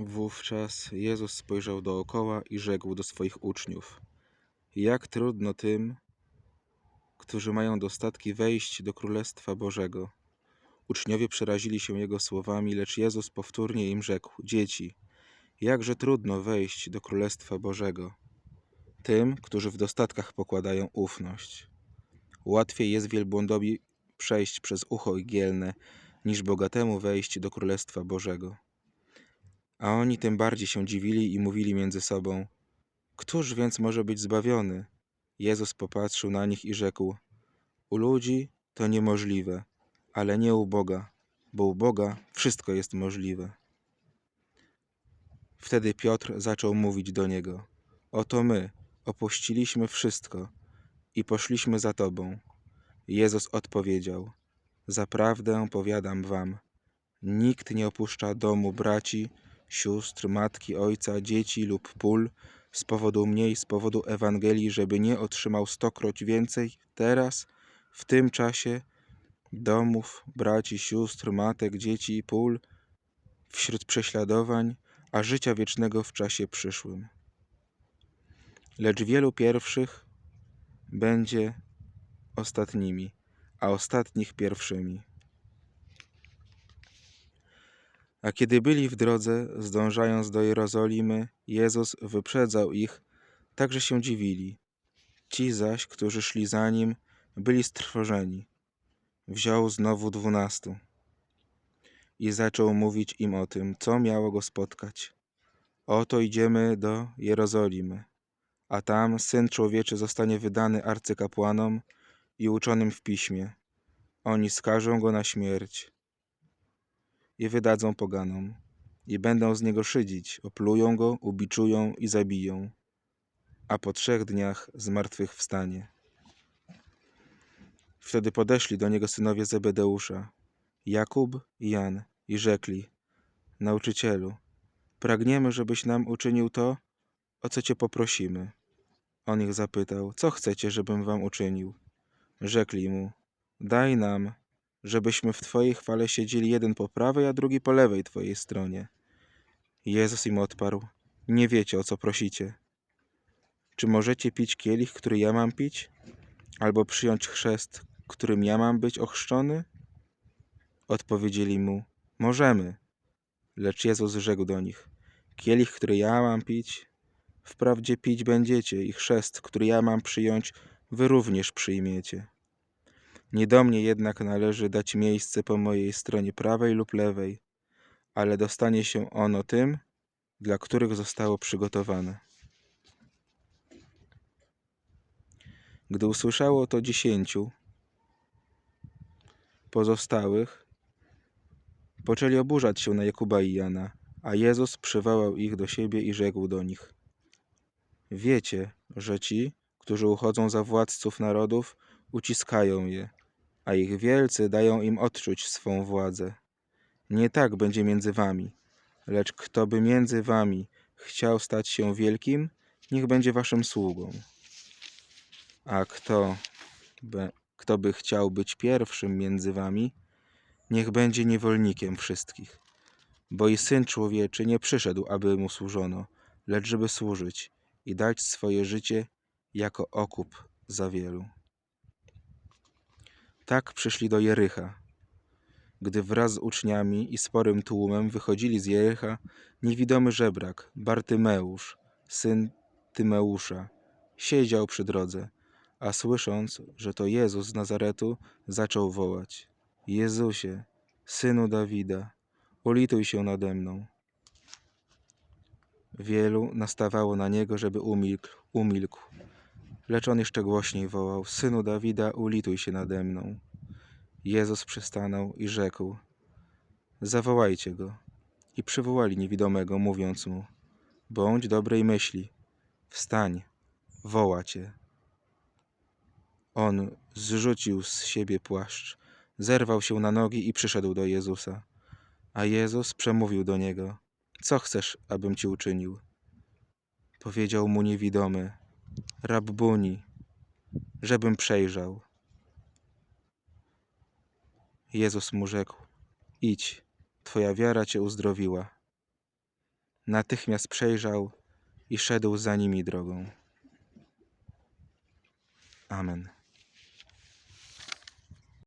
Wówczas Jezus spojrzał dookoła i rzekł do swoich uczniów: Jak trudno tym, którzy mają dostatki, wejść do Królestwa Bożego. Uczniowie przerazili się Jego słowami, lecz Jezus powtórnie im rzekł: Dzieci, jakże trudno wejść do Królestwa Bożego. Tym, którzy w dostatkach pokładają ufność. Łatwiej jest wielbłądowi przejść przez ucho igielne, niż bogatemu wejść do Królestwa Bożego. A oni tym bardziej się dziwili i mówili między sobą: Któż więc może być zbawiony? Jezus popatrzył na nich i rzekł: U ludzi to niemożliwe, ale nie u Boga, bo u Boga wszystko jest możliwe. Wtedy Piotr zaczął mówić do niego: Oto my opuściliśmy wszystko i poszliśmy za tobą. Jezus odpowiedział: Zaprawdę powiadam wam, nikt nie opuszcza domu braci, sióstr, matki, ojca, dzieci lub pól z powodu mnie i z powodu Ewangelii, żeby nie otrzymał stokroć więcej teraz, w tym czasie, domów, braci, sióstr, matek, dzieci i pól, wśród prześladowań, a życia wiecznego w czasie przyszłym. Lecz wielu pierwszych będzie ostatnimi, a ostatnich pierwszymi. A kiedy byli w drodze, zdążając do Jerozolimy, Jezus wyprzedzał ich, tak że się dziwili. Ci zaś, którzy szli za nim, byli strwożeni. Wziął znowu dwunastu i zaczął mówić im o tym, co miało go spotkać. Oto idziemy do Jerozolimy, a tam Syn Człowieczy zostanie wydany arcykapłanom i uczonym w piśmie. Oni skażą go na śmierć i wydadzą poganom, i będą z niego szydzić, oplują go, ubiczują i zabiją, a po trzech dniach zmartwychwstanie. Wtedy podeszli do niego synowie Zebedeusza, Jakub i Jan, i rzekli: Nauczycielu, pragniemy, żebyś nam uczynił to, o co cię poprosimy. On ich zapytał: Co chcecie, żebym wam uczynił? Rzekli mu: Daj nam, żebyśmy w Twojej chwale siedzieli jeden po prawej, a drugi po lewej Twojej stronie. Jezus im odparł: Nie wiecie, o co prosicie. Czy możecie pić kielich, który ja mam pić? Albo przyjąć chrzest, którym ja mam być ochrzczony? Odpowiedzieli mu: Możemy. Lecz Jezus rzekł do nich: Kielich, który ja mam pić, wprawdzie pić będziecie, i chrzest, który ja mam przyjąć, wy również przyjmiecie. Nie do mnie jednak należy dać miejsce po mojej stronie prawej lub lewej, ale dostanie się ono tym, dla których zostało przygotowane. Gdy usłyszało to dziesięciu pozostałych, poczęli oburzać się na Jakuba i Jana, a Jezus przywołał ich do siebie i rzekł do nich: Wiecie, że ci, którzy uchodzą za władców narodów, uciskają je, a ich wielcy dają im odczuć swą władzę. Nie tak będzie między wami, lecz kto by między wami chciał stać się wielkim, niech będzie waszym sługą. A kto by, kto by chciał być pierwszym między wami, niech będzie niewolnikiem wszystkich. Bo i Syn Człowieczy nie przyszedł, aby mu służono, lecz żeby służyć i dać swoje życie jako okup za wielu. Tak przyszli do Jericha. Gdy wraz z uczniami i sporym tłumem wychodzili z Jericha, niewidomy żebrak, Bartymeusz, syn Tymeusza, siedział przy drodze, a słysząc, że to Jezus z Nazaretu, zaczął wołać: Jezusie, synu Dawida, ulituj się nade mną. Wielu nastawało na niego, żeby umilkł, umilkł. Lecz on jeszcze głośniej wołał: Synu Dawida, ulituj się nade mną. Jezus przystanął i rzekł: Zawołajcie go. I przywołali niewidomego, mówiąc mu: Bądź dobrej myśli, wstań, woła cię. On zrzucił z siebie płaszcz, zerwał się na nogi i przyszedł do Jezusa. A Jezus przemówił do niego: Co chcesz, abym ci uczynił? Powiedział mu niewidomy: Rabbuni, żebym przejrzał. Jezus mu rzekł: Idź, twoja wiara cię uzdrowiła. Natychmiast przejrzał i szedł za nimi drogą. Amen.